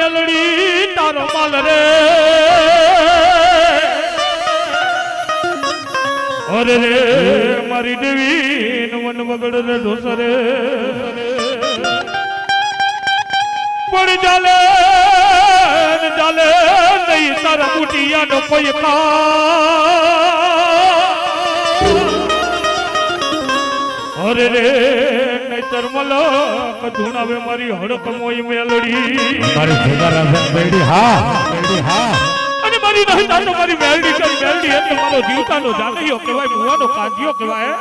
મેલડી તારો માલ રે. અરે રે મારી દેવી વન વગડ રે ઢોસરે પણ ચાલે ચાલે નહીં તારા બુટિયાનો કા અરે રે નહીતર મલક ધૂણાવે મારી હડક મોય મેલડી. મારી ભેગા રાજા બેડી હા. બેડી હા. અને મારી નહીં તો મારી મેલડી કરી મેલડી. એટલે મારો જીવતાનો જાગીયો કહેવાય ભુવાનો કાંજીયો કહેવાય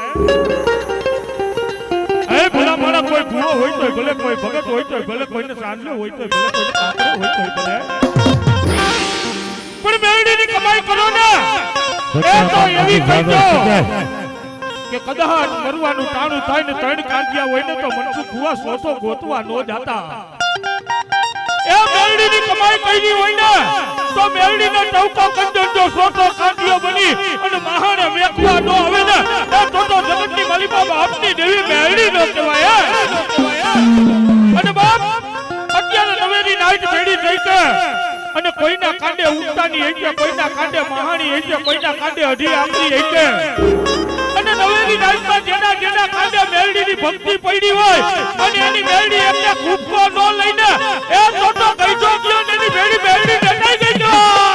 એ ભલા મારા કોઈ ભૂવો હોય તો ભલે કોઈ ભગત હોય તો ભલે કોઈને સાંજલો હોય તો ભલે કોઈને કાકડો હોય તો ભલે. પણ મેલડીની કમાઈ કરો ને. એ તો એવી કહેજો કે કદાચ મરવાનું ટાણું થાય ને ત્રણ કાંતિયા હોય ને તો મનસુખ ભુવા સોસો ગોતવા નો જાતા. એ મેલડીની કમાઈ કઈની હોય ને તો મેલડીને ટવકો કંજર જો સોસો કાંતિયો બની અને મહાને વેખવા નો આવે ને એ તો તો જગતની માલિકા આપની દેવી મેલડી નો કહેવાય. અને બાપ, અત્યારે નવેરી નાઈટ ભેડી થઈ છે. અને કોઈના કાંડે ઉગતાની હશે કોઈના કાંડે મહાણી હશે કોઈના કાંડે અઢી આંગળી હશે અને નવેરી નાઈટમાં જેના જેના કાંડે મેલડીની ભક્તિ પડી હોય અને એની મેલડી એમને કૂદકો ન લઈને એ ટોટો કઈજો ગયો ને એની મેલડી મેલડી ડટાઈ ગઈ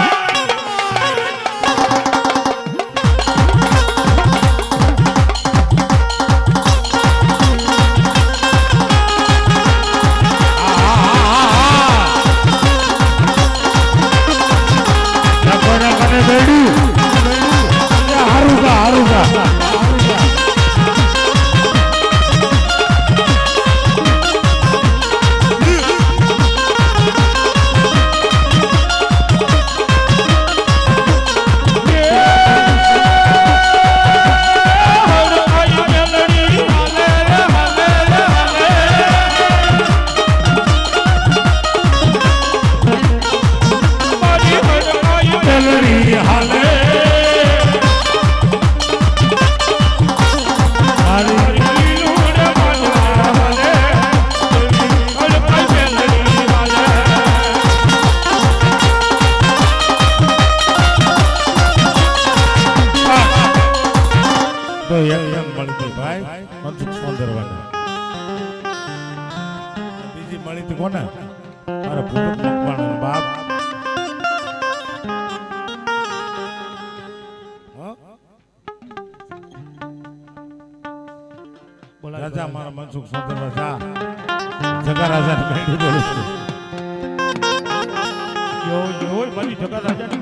બીજી મળી તો કોને? બાપ. રાજા, મારા મનસુખ સોંદર રાજા. જગા રાજા મેળવી બોલું છું. યો યો મારી જગા રાજાની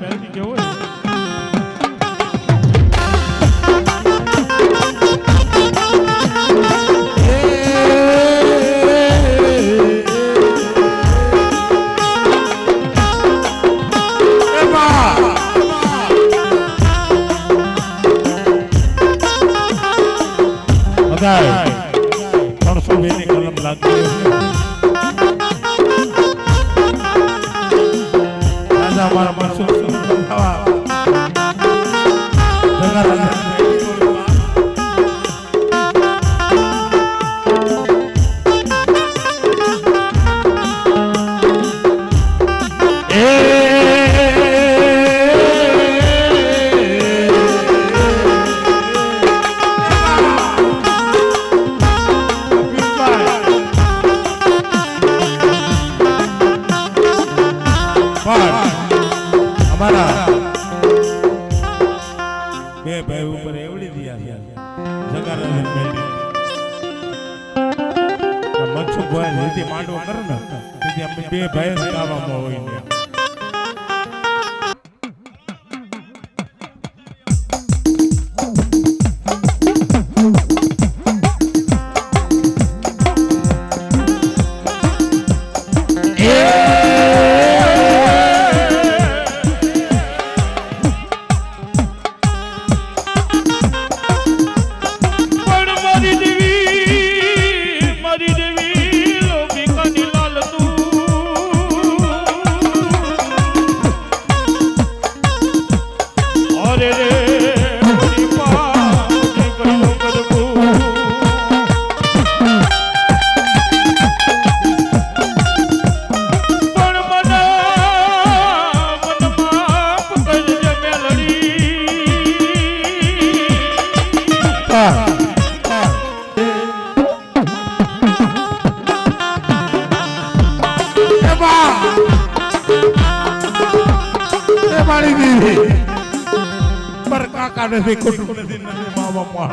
નથી કુટુંબ નથી પહાડમાં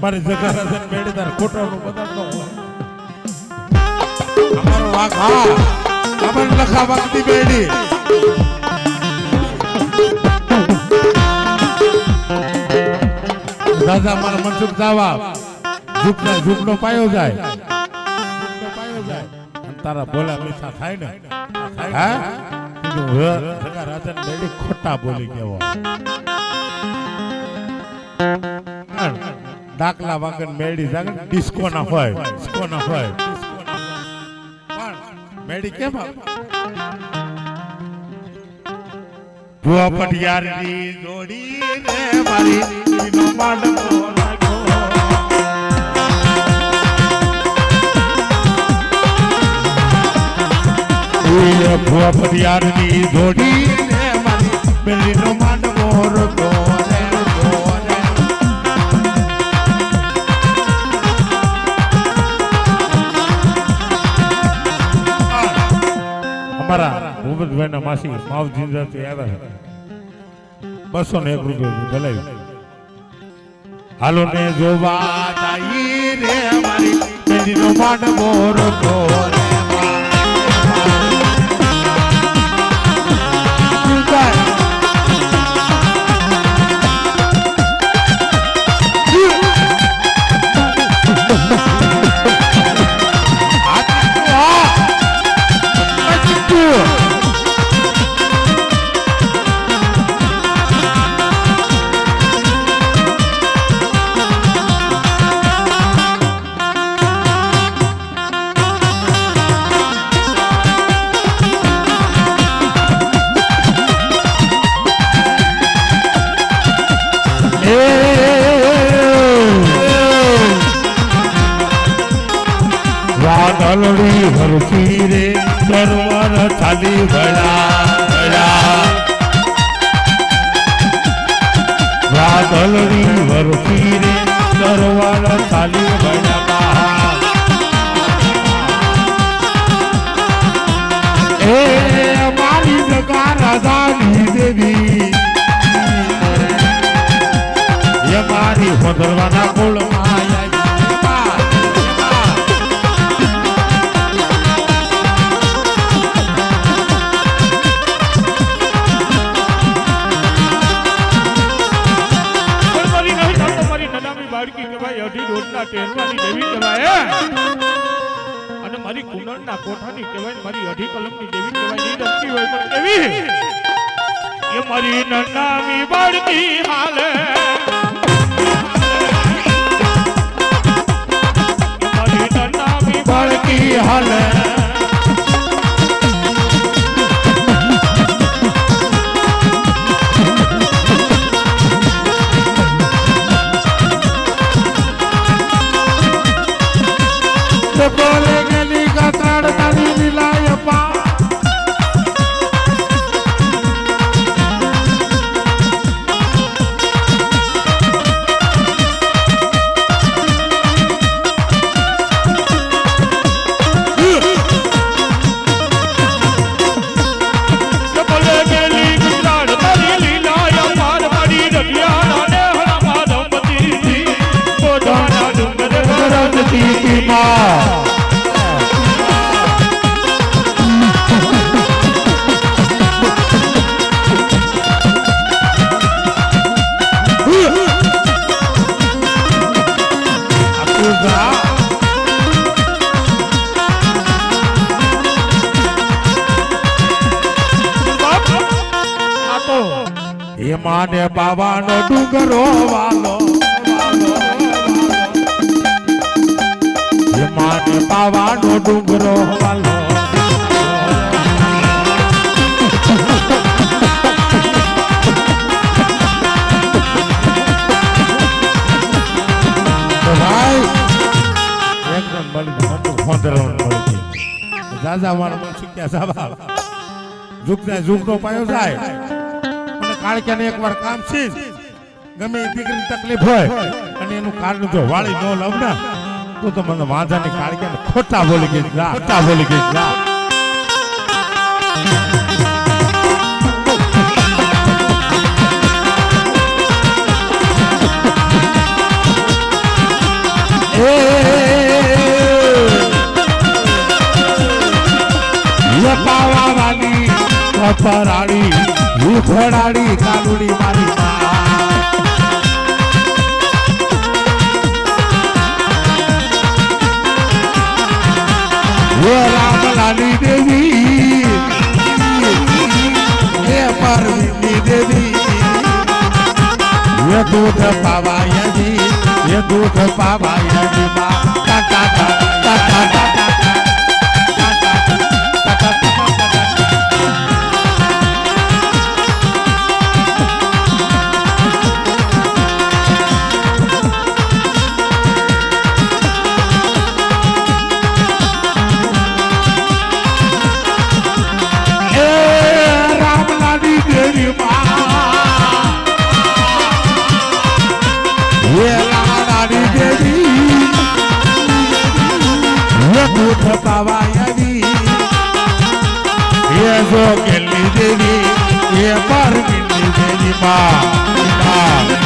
મારી જગા રસન મેળીદાર ખોટાનું હોય. અમારો વાઘ હા અમન લખા વાગતી બેડી દાદા મારા મનસુખ જાવા ઝૂકને ઝૂકનો પાયો જાય. તારા બોલા મીઠા થાય ને. હા? જગા રાધન બેડી ખોટા બોલી કેવો ડાકલા વાગન મેડી જાગે ડિસ્કો ના હોય, ડિસ્કો ના હોય. પણ મેડી કેમ ભુવા પટિયારી જોડી રે મારી ઈનો ભુવા પટિયારની જોડી બેલીનો માંડવો રગો રે રગો રે. અમારા ભૂપતભાઈ ના માસી માવ જિંદરથી આવ્યા છે. બસો ને એક રૂપિયા ભલાઈ હાલો ને જોવા રે મારી બેલીનો માંડવો રગો વાદળડી વરસી રે દરવાર ચાલી ભલા એ મારી જગા રાધાની દેવી. એ મારી હોદરવાના કુળમાં બાળકી કહેવાય, અઢી રોજના ટેરવાની દેવી કહેવાય અને મારી કુંડળના કોઠાની કહેવાય, મારી અઢી કલમની દેવી કહેવાયની રમતી હોય પણ કેવી? એ મારી નનામી બાળકી હાલે. એ મારી નનામી બાળકી હાલે. મારા મન સુક્યા સાબા ઝુકને ઝૂકનો પાયો જાય. અને કાળક્યાને એકવાર કામ છે. ગમે એ દીકરીની તકલીફ હોય, અને એનું કારણ જો વાળી ન લવ તો તો મને વાંધાની કાળક્યાને ખોટા બોલી ગઈ ખોટા બોલી ગઈ, જા. પરાળી ઉઘડાળી કાલુડી મારી રામલાલી દેવી હે પાર્વતી દેવી. હે દૂધ પાવાયજી હે દૂધ પાવાયજી બા ટા ટા ટા પાવાયની એ જોગેલી દેવી એ પરવીની દેવી માં.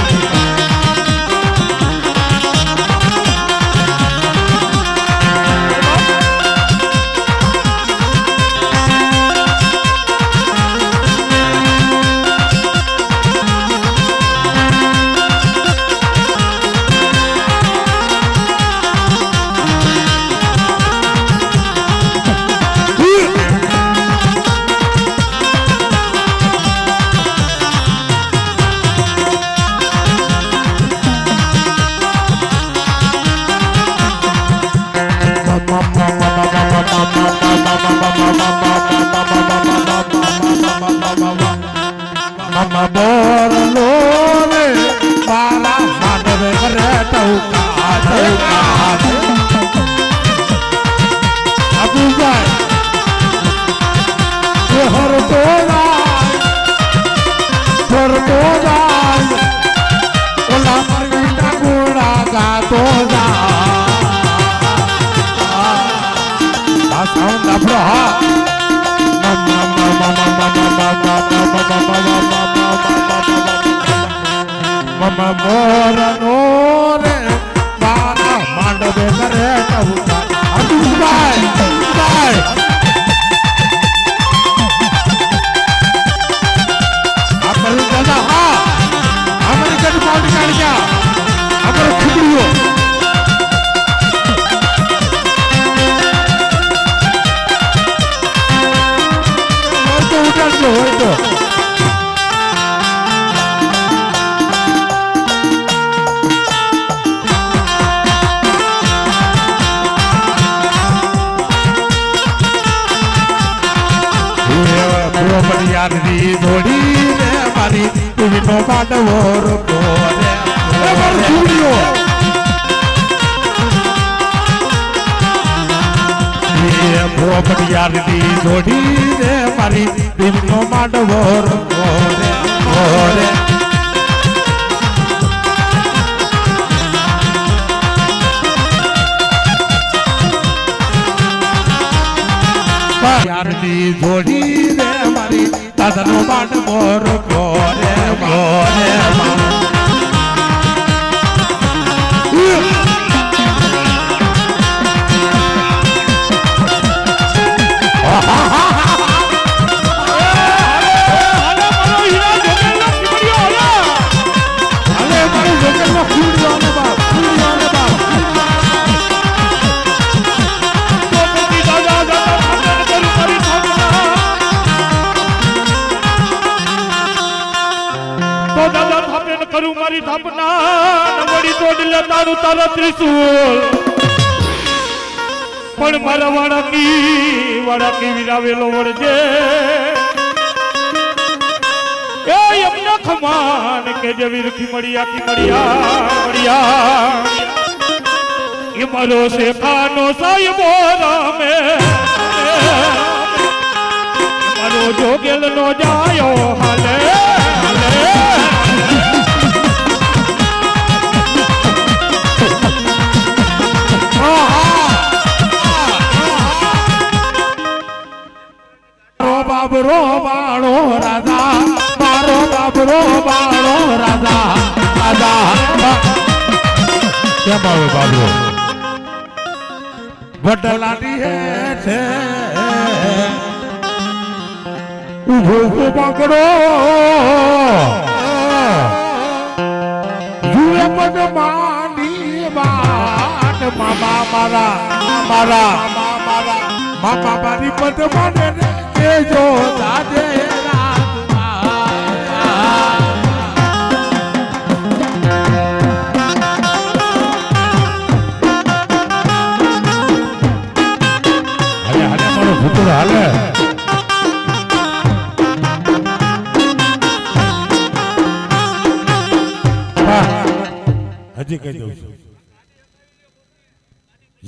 મમ મોર નોરે બાટવો રોકો રે એ મારું છોડીઓ એ પ્રોપર્ટી યાદની જોડી રે મારી યારની જોડી દાદાનો બાટ મોર ગોરે ગોરે હાલો લે ત્રિશુલ પણ મારા વાળાકી વાળાકી વિરાવેલો વળજે એ એમના ખમાન કે જે વિરખી મળ્યા કી મળ્યા મળ્યા એ મારો શેખાનો સાહેબો રામે. મારો જોગેલ જાયો હાલે હાલે. બાબરો બાળો જુએ પદ માંડી બાટ મામા મારા મારા. મામા મારી. પદ માને રે જો દાદે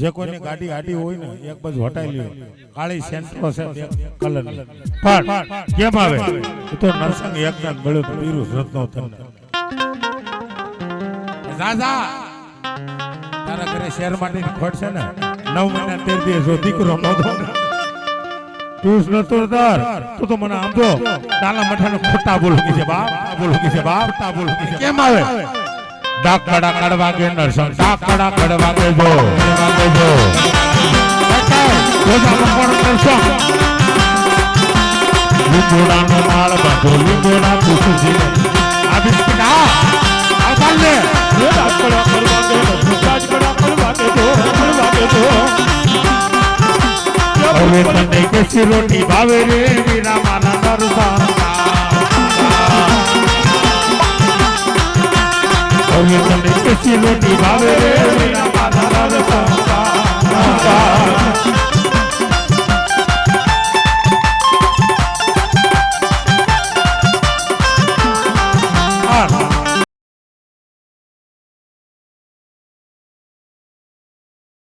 જે કોઈને ગાડી આડી હોય ને એક બસ હટાઈ લ્યો. કાળી સેન્ટ્રો છે કલર પણ કેમ આવે? એ તો નરસિંહ એકનાથ મળ્યો તો બીરું રત્નો તમને રાજા તારા ઘરે શેર માટેની ખોટ છે ને? નવ મહિના તેર દિવસ જો દીકરો ને. તું જ નતો દર તું તો મને આમ જો ડાલા મઠાને ખોટા બોલું છે બાપ આ કે છે બાપ ખોટા બોલું છે કેમ આવે? ડાક કડા કડવા કે નરસંગ ડાક કડા કડવા કે જો વાગે જો રોજા મકોણ નરસંગ લીંબોડાનો માળ બાંધો લીંબોડા કુસુજી આ બિસ્કિટ આ આ ચાલ લે એ રાજકડા કરવા દે રાજકડા કરવા દે જો કરવા દે જો હવે તને કેસી રોટી ભાવે રે મીરા તમે તમે ખુશી ને દીવાવે રે મેરા માધા સંતા